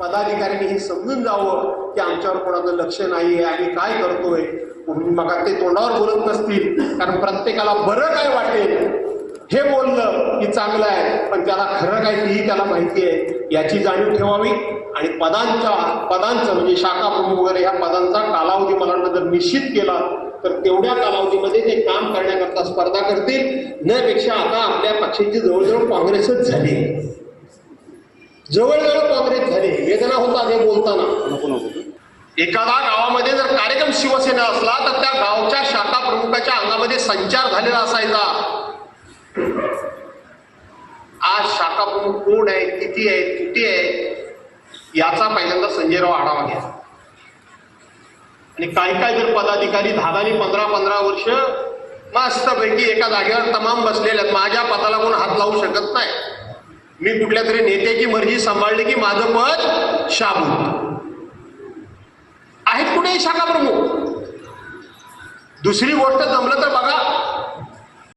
पदाधिकाऱ्यांनी हे समजून जावं की आमच्यावर कोणाचं लक्ष नाही आहे आम्ही काय करतोय. मग ते तोंडावर बोलत नसतील. कारण प्रत्येकाला बरं काय वाटेल हे बोललं की चांगलं आहे. पण त्याला खरं काय तेही त्याला माहिती आहे. याची जाणीव ठेवावी. आणि पदांच्या पदांचं म्हणजे शाखा प्रमुख वगैरे ह्या पदांचा कालावधी मला वाटतं जर निश्चित केला तर तेवढ्या कालावधीमध्ये ते काम करण्याकरता स्पर्धा करतील. नपेक्षा आता आपल्या पक्षाची जवळजवळ काँग्रेसच झाली. जवळजवळ काँग्रेस झाली. वेदना होता हे बोलताना. नको नको. एखादा गावामध्ये जर कार्यक्रम शिवसेना असला तर त्या गावच्या शाखा प्रमुखाच्या अंगामध्ये संचार झालेला असायचा. आज शाखा प्रमुख कोण आहे किती आहे किती आहे याचा पहिल्यांदा संजयराव आढावा घ्या. आणि काही काय जर पदाधिकारी दहा आणि पंधरा पंधरा वर्ष मस्तपैकी एका जागेवर तमाम बसलेले आहेत. माझ्या पदाला कोण हात लावू शकत नाही. मी कुठल्या तरी नेत्याची मर्जी सांभाळली की माझं पद शाबूत. आहेत कुठे शाखा प्रमुख दुसरी गोष्ट जमलं तर बघा